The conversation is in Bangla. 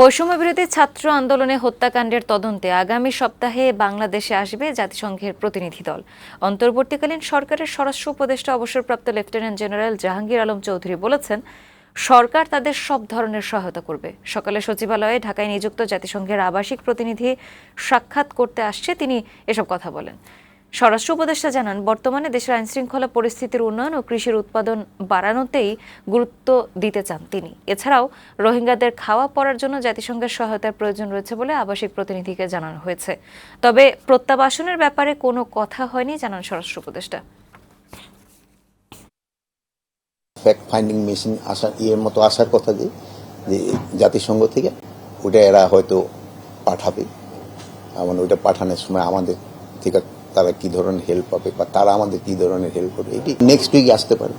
বৈষম্য বিরোধী ছাত্র আন্দোলনে হত্যাকাণ্ডের তদন্তে আগামী সপ্তাহে বাংলাদেশে আসবে জাতিসংঘের প্রতিনিধি দল। অন্তর্বর্তীকালীন সরকারের স্বরাষ্ট্র উপদেষ্টা অবসরপ্রাপ্ত লেফটেন্যান্ট জেনারেল জাহাঙ্গীর আলম চৌধুরী বলেছেন, সরকার তাদের সব ধরনের সহায়তা করবে। সকালে সচিবালয়ে ঢাকায় নিযুক্ত জাতিসংঘের আবাসিক প্রতিনিধি সাক্ষাৎ করতে আসছে, তিনি এসব কথা বলেন। স্বরাষ্ট্র উপদেষ্টা জানান, বর্তমানে দেশের আইনশৃঙ্খলা পরিস্থিতির উন্নয়ন ও কৃষির উৎপাদন বাড়ানোতেই গুরুত্ব দিতে চান তিনি। এছাড়াও, রোহিঙ্গাদের খাওয়া পড়ার জন্য জাতিসংঘের সহায়তার প্রয়োজন রয়েছে বলে আবাসিক প্রতিনিধিকে জানানো হয়েছে। তবে প্রত্যাবাসনের ব্যাপারে কোনো কথা হয়নি, জানান স্বরাষ্ট্র উপদেষ্টা। ফ্যাক্ট ফাইন্ডিং মেশিন আসার, ইয়ের মতো আসার কথা যে যে জাতিসংঘ থেকে, ওটা এরা হয়তো পাঠাবে। এমন ওইটা পাঠানোর সময় আমাদের থেকে তারা কি ধরনের হেল্প পাবে বা তারা আমাদের কি ধরনের হেল্প করবে, এটি নেক্সট উইকে আসতে পারে।